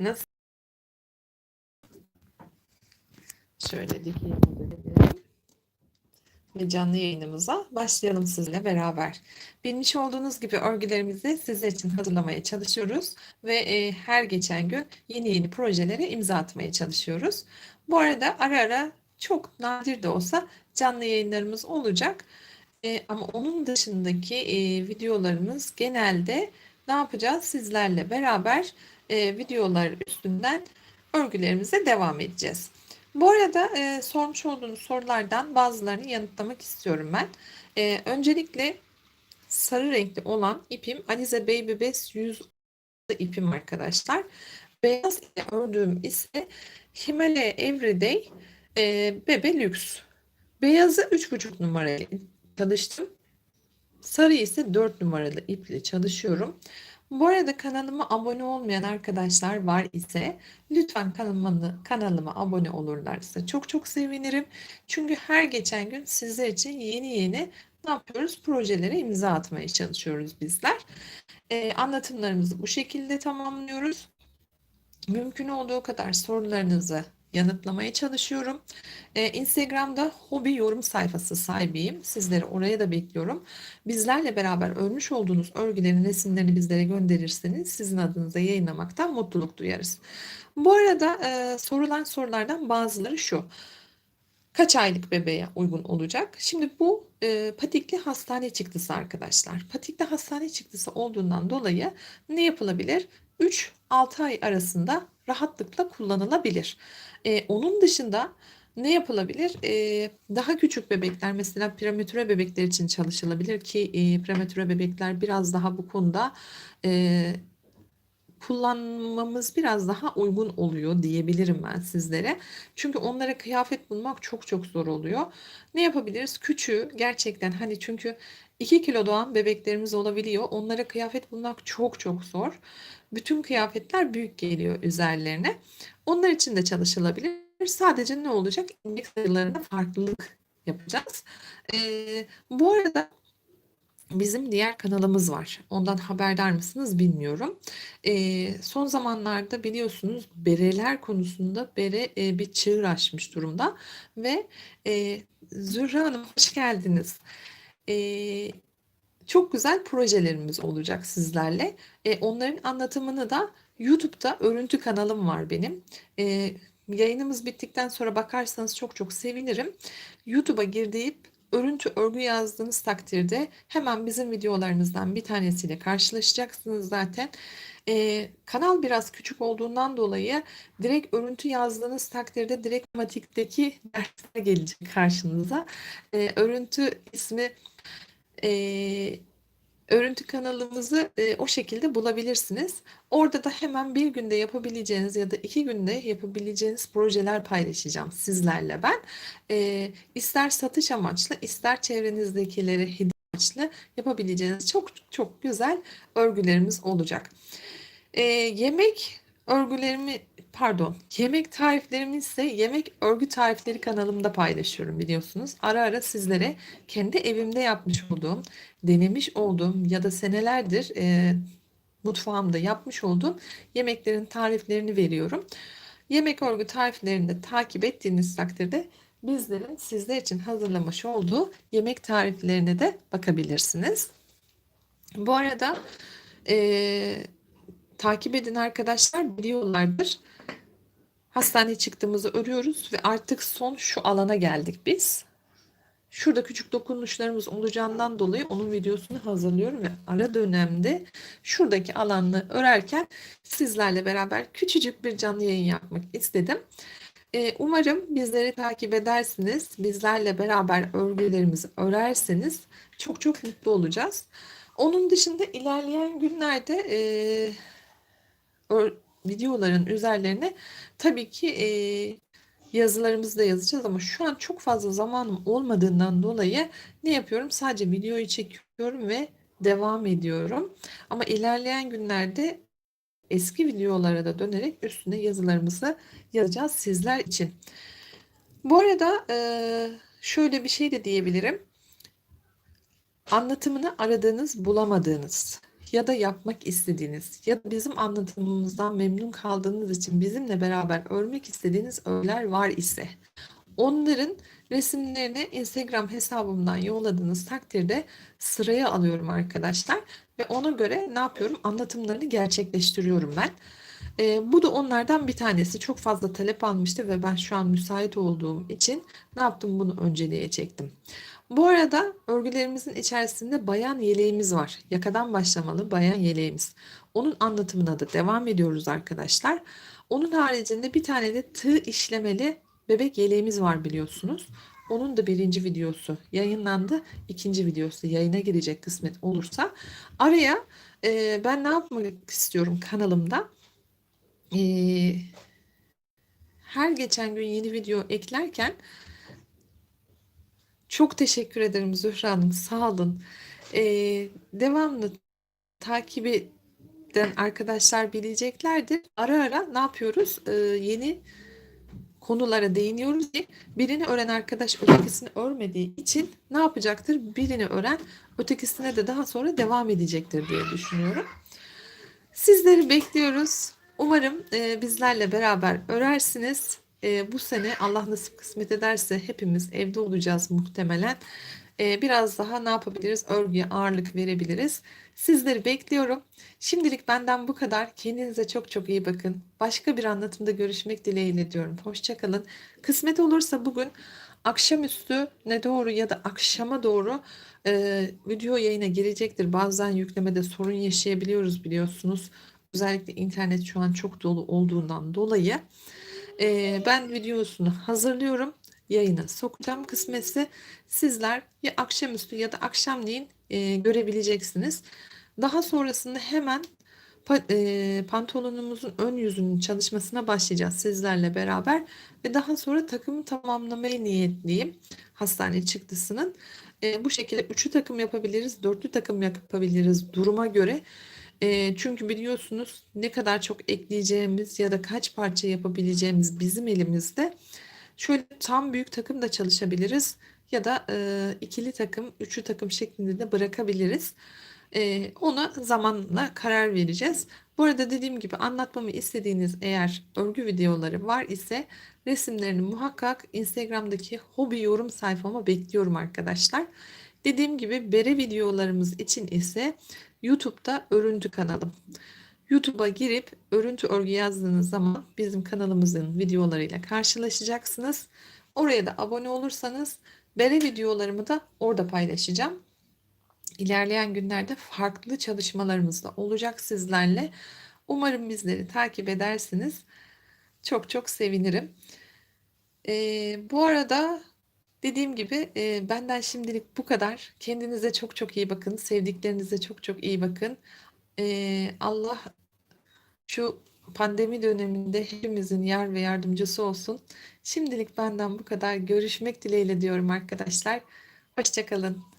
Nasıl? Şöyle dikeyim. Ve canlı yayınımıza başlayalım sizle beraber. Bilmiş olduğunuz gibi örgülerimizi sizler için hazırlamaya çalışıyoruz ve e, her geçen gün yeni yeni projelere imza atmaya çalışıyoruz. Bu arada ara ara çok nadir de olsa canlı yayınlarımız olacak. E, ama onun dışındaki e, videolarımız genelde ne yapacağız? Sizlerle beraber e, videolar üstünden örgülerimize devam edeceğiz. Bu arada e, sormuş olduğunuz sorulardan bazılarını yanıtlamak istiyorum ben. E, öncelikle sarı renkli olan ipim Alize Baby Best 100 ipim arkadaşlar. Beyaz ile ördüğüm ise Himalaya Everyday e, Bebe Lux. Beyazı 3,5 numarayla çalıştım. Sarı ise 4 numaralı iple çalışıyorum. Bu arada kanalıma abone olmayan arkadaşlar var ise lütfen kanalıma, kanalıma abone olurlarsa çok çok sevinirim. Çünkü her geçen gün sizler için yeni yeni ne yapıyoruz? Projelere imza atmaya çalışıyoruz bizler. Ee, anlatımlarımızı bu şekilde tamamlıyoruz. Mümkün olduğu kadar sorularınızı yanıtlamaya çalışıyorum. Ee, Instagram'da hobi yorum sayfası sahibiyim. Sizleri oraya da bekliyorum. Bizlerle beraber örmüş olduğunuz örgülerin resimlerini bizlere gönderirseniz sizin adınıza yayınlamaktan mutluluk duyarız. Bu arada e, sorulan sorulardan bazıları şu. Kaç aylık bebeğe uygun olacak? Şimdi bu e, patikli hastane çıktısı arkadaşlar. Patikli hastane çıktısı olduğundan dolayı ne yapılabilir? 3-6 ay arasında rahatlıkla kullanılabilir. E, onun dışında ne yapılabilir? E, daha küçük bebekler mesela prematüre bebekler için çalışılabilir ki e, prematüre bebekler biraz daha bu konuda e, kullanmamız biraz daha uygun oluyor diyebilirim ben sizlere. Çünkü onlara kıyafet bulmak çok çok zor oluyor. Ne yapabiliriz? Küçüğü gerçekten hani çünkü 2 kilo doğan bebeklerimiz olabiliyor. Onlara kıyafet bulmak çok çok zor. Bütün kıyafetler büyük geliyor üzerlerine. Onlar için de çalışılabilir. Sadece ne olacak? İndeks sayılarında farklılık yapacağız. Ee, bu arada Bizim diğer kanalımız var. Ondan haberdar mısınız bilmiyorum. Ee, son zamanlarda biliyorsunuz bereler konusunda bere e, bir çığır açmış durumda ve e, Zühre Hanım hoş geldiniz. E, çok güzel projelerimiz olacak sizlerle. E, onların anlatımını da YouTube'da örüntü kanalım var benim. E, yayınımız bittikten sonra bakarsanız çok çok sevinirim. YouTube'a girdiğip örüntü örgü yazdığınız takdirde hemen bizim videolarımızdan bir tanesiyle karşılaşacaksınız zaten. Ee, kanal biraz küçük olduğundan dolayı direkt örüntü yazdığınız takdirde direkt matikdeki dersler gelecek karşınıza. Ee, örüntü ismi e, örüntü kanalımızı e, o şekilde bulabilirsiniz. Orada da hemen bir günde yapabileceğiniz ya da iki günde yapabileceğiniz projeler paylaşacağım sizlerle ben. E, ister satış amaçlı ister çevrenizdekilere hediye amaçlı yapabileceğiniz çok çok güzel örgülerimiz olacak. E, yemek örgülerimi pardon yemek tariflerimi ise yemek örgü tarifleri kanalımda paylaşıyorum biliyorsunuz. Ara ara sizlere kendi evimde yapmış olduğum, denemiş olduğum ya da senelerdir e, mutfağımda yapmış olduğum yemeklerin tariflerini veriyorum. Yemek örgü tariflerini de takip ettiğiniz takdirde bizlerin sizler için hazırlamış olduğu yemek tariflerine de bakabilirsiniz. Bu arada e, takip edin arkadaşlar biliyorlardır. Hastaneye çıktığımızı örüyoruz ve artık son şu alana geldik biz. Şurada küçük dokunuşlarımız olacağından dolayı onun videosunu hazırlıyorum ve ara dönemde şuradaki alanı örerken sizlerle beraber küçücük bir canlı yayın yapmak istedim. Ee, umarım bizleri takip edersiniz. Bizlerle beraber örgülerimizi örerseniz çok çok mutlu olacağız. Onun dışında ilerleyen günlerde e, videoların üzerlerine tabii ki e, yazılarımızı da yazacağız ama şu an çok fazla zamanım olmadığından dolayı ne yapıyorum? Sadece videoyu çekiyorum ve devam ediyorum. Ama ilerleyen günlerde eski videolara da dönerek üstüne yazılarımızı yazacağız sizler için. Bu arada e, şöyle bir şey de diyebilirim. Anlatımını aradığınız, bulamadığınız ya da yapmak istediğiniz ya da bizim anlatımımızdan memnun kaldığınız için bizimle beraber örmek istediğiniz örgüler var ise onların resimlerini Instagram hesabımdan yolladığınız takdirde sıraya alıyorum arkadaşlar ve ona göre ne yapıyorum? Anlatımlarını gerçekleştiriyorum ben. E, bu da onlardan bir tanesi. Çok fazla talep almıştı ve ben şu an müsait olduğum için ne yaptım? Bunu önceliğe çektim. Bu arada örgülerimizin içerisinde bayan yeleğimiz var. Yakadan başlamalı bayan yeleğimiz. Onun anlatımına da devam ediyoruz arkadaşlar. Onun haricinde bir tane de tığ işlemeli bebek yeleğimiz var biliyorsunuz. Onun da birinci videosu yayınlandı. İkinci videosu yayına girecek kısmet olursa. Araya e, ben ne yapmak istiyorum kanalımda? E, her geçen gün yeni video eklerken çok teşekkür ederim Zühre Hanım. Sağ olun. E, devamlı eden arkadaşlar bileceklerdir. Ara ara ne yapıyoruz? E, yeni konulara değiniyoruz ki birini öğren arkadaş ötekisini örmediği için ne yapacaktır? Birini öğren ötekisine de daha sonra devam edecektir diye düşünüyorum. Sizleri bekliyoruz. Umarım e, bizlerle beraber örersiniz. E, bu sene Allah nasip kısmet ederse hepimiz evde olacağız muhtemelen. E, biraz daha ne yapabiliriz? Örgüye ağırlık verebiliriz. Sizleri bekliyorum. Şimdilik benden bu kadar. Kendinize çok çok iyi bakın. Başka bir anlatımda görüşmek dileğiyle diyorum. Hoşçakalın. Kısmet olursa bugün akşamüstü ne doğru ya da akşama doğru e, video yayına girecektir. Bazen yüklemede sorun yaşayabiliyoruz biliyorsunuz. Özellikle internet şu an çok dolu olduğundan dolayı. E, ben videosunu hazırlıyorum. Yayına sokacağım kısmetse sizler ya akşamüstü ya da akşamleyin e, görebileceksiniz. Daha sonrasında hemen e, pantolonumuzun ön yüzünün çalışmasına başlayacağız sizlerle beraber ve daha sonra takımı tamamlamaya niyetliyim hastane çıktısının. E, bu şekilde üçlü takım yapabiliriz, dörtlü takım yapabiliriz duruma göre. E, çünkü biliyorsunuz ne kadar çok ekleyeceğimiz ya da kaç parça yapabileceğimiz bizim elimizde. Şöyle tam büyük takım da çalışabiliriz ya da e, ikili takım, üçlü takım şeklinde de bırakabiliriz. E, ona zamanla karar vereceğiz. Bu arada dediğim gibi anlatmamı istediğiniz eğer örgü videoları var ise resimlerini muhakkak Instagram'daki hobi yorum sayfama bekliyorum arkadaşlar. Dediğim gibi bere videolarımız için ise YouTube'da örüntü kanalım. YouTube'a girip örüntü örgü yazdığınız zaman bizim kanalımızın videolarıyla karşılaşacaksınız. Oraya da abone olursanız bere videolarımı da orada paylaşacağım. İlerleyen günlerde farklı çalışmalarımız da olacak sizlerle. Umarım bizleri takip edersiniz. Çok çok sevinirim. Ee, bu arada dediğim gibi e, benden şimdilik bu kadar. Kendinize çok çok iyi bakın. Sevdiklerinize çok çok iyi bakın. Ee, Allah şu pandemi döneminde hepimizin yar ve yardımcısı olsun. Şimdilik benden bu kadar. Görüşmek dileğiyle diyorum arkadaşlar. Hoşçakalın.